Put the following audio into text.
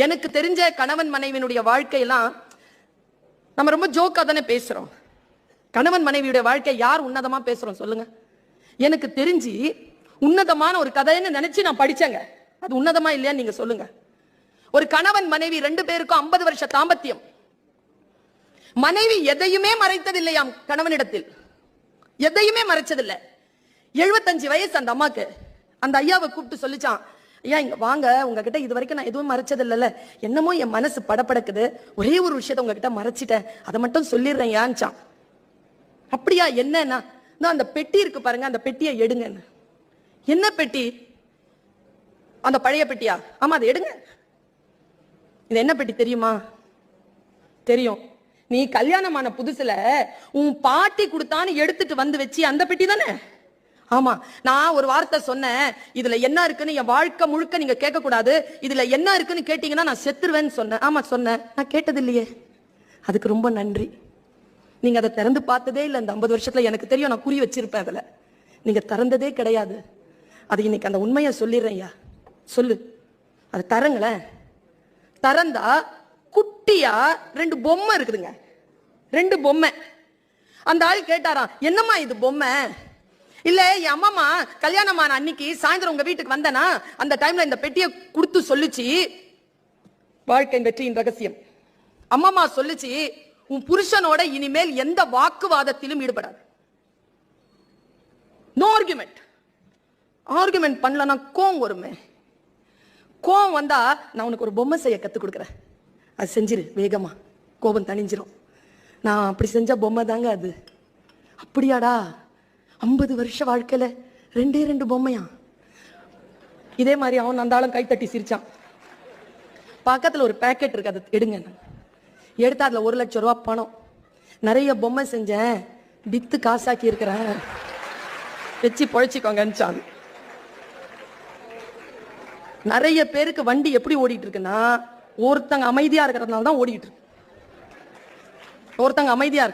எனக்கு தெரிஞ்ச கணவன் மனைவியினுடைய வாழ்க்கையெல்லாம் நம்ம ரொம்ப ஜோக்கா தானே பேசுறோம். கணவன் மனைவியுடைய வாழ்க்கை யார் உன்னதமா பேசுறோம் சொல்லுங்க. எனக்கு தெரிஞ்சு உன்னதமான ஒரு கதைன்னு நினைச்சு நான் படிச்சேங்க. அது உன்னதமா இல்லையான்னு நீங்க சொல்லுங்க. ஒரு கணவன் மனைவி ரெண்டு பேருக்கும் ஐம்பது வருஷ தாம்பத்தியம். மனைவி எதையுமே மறைத்ததில்லையாம் கணவனிடத்தில். எதையுமே மறைச்சதில்லை. எழுபத்தஞ்சு வயசு அந்த அம்மாக்கு. அந்த ஐயாவை கூப்பிட்டு சொல்லிச்சான் ஐயா இங்க வாங்க. உங்ககிட்ட இது வரைக்கும் நான் எதுவும் மறைச்சது இல்லைல்ல என்னமோ என் மனசு படபடக்குது. ஒரே ஒரு விஷயத்த உங்ககிட்ட மறைச்சிட்டேன். அதை மட்டும் சொல்லிடுறேன் ஏன்ச்சான் அப்படியா என்னன்னா? நான் அந்த பெட்டி இருக்கு பாருங்க. அந்த பெட்டியை எடுங்க என்ன பெட்டி? அந்த பழைய பெட்டியா? ஆமா அதை எடுங்க. இது என்ன பெட்டி தெரியுமா? தெரியும். நீ கல்யாணமான புதுசுல உன் பாட்டி கொடுத்தான்னு எடுத்துட்டு வந்து வச்சு அந்த பெட்டி தானே? ஆமா நான் ஒரு வார்த்தை சொன்னேன். இதுல என்ன இருக்குன்னு என் வாழ்க்கை முழுக்க நீங்க கேட்க கூடாது இதுல என்ன இருக்குன்னு கேட்டீங்கன்னா நான் செத்துருவேன்னு சொன்னேன். ஆமா சொன்னேன். நான் கேட்டது இல்லையே அதுக்கு ரொம்ப நன்றி. நீங்க அதை திறந்து பார்த்ததே இல்லை. இந்த ஐம்பது வருஷத்துல எனக்கு தெரியும் நான் குறி வச்சிருப்பேன் அதுல. நீங்க திறந்ததே கிடையாது. அது இன்னைக்கு அந்த உண்மையை சொல்லிடுறேன் சொல்லு. அதை தரங்களேன். திறந்தா குட்டியா ரெண்டு பொம்மை இருக்குதுங்க. ரெண்டு பொம்மை. அந்த ஆள் கேட்டாராம் என்னம்மா இது பொம்மை? இல்ல என் அம்மாமா கல்யாணமான அன்னைக்கு சாயந்தரம் உங்க வீட்டுக்கு வந்தனா அந்த டைம்ல இந்த பெட்டியை கொடுத்து சொல்லுச்சு. வாழ்க்கை வெற்றியின் ரகசியம். அம்மாமா சொல்லுச்சு உன் புருஷனோட இனிமேல் எந்த வாக்குவாதத்திலும் ஈடுபடாது. நோ ஆர்குமெண்ட் ஆர்குமெண்ட் பண்ணலன்னா கோவம் வருமே. கோவம் வந்தா நான் உனக்கு ஒரு பொம்மை செய்ய கத்து கொடுக்குறேன். அது செஞ்சிரு வேகமா. கோபம் தணிஞ்சிரும். நான் அப்படி செஞ்ச பொம்மை தாங்க அது. அப்படியாடா? ஐம்பது வருஷ வாழ்க்கையில ரெண்டே ரெண்டு பொம்மையா? இதே மாதிரி அவன் அந்த ஆளும் கைத்தட்டி சிரிச்சான். பக்கத்தில் ஒரு பேக்கெட் இருக்கு அதை எடுங்க. எடுத்தா அதில் ஒரு லட்சம் ரூபா பணம். நிறைய பொம்மை செஞ்சேன். வித்து காசாக்கி இருக்கிறேன். வச்சு பொழைச்சிக்கோங்கன்னு நிறைய பேருக்கு வண்டி எப்படி ஓடிட்டு இருக்குன்னா ஒருத்தங்க அமைதியா இருக்கிறதுனால தான் ஓடிட்டு இருக்கு. ஒருத்தங்க அமைதியா இருக்கு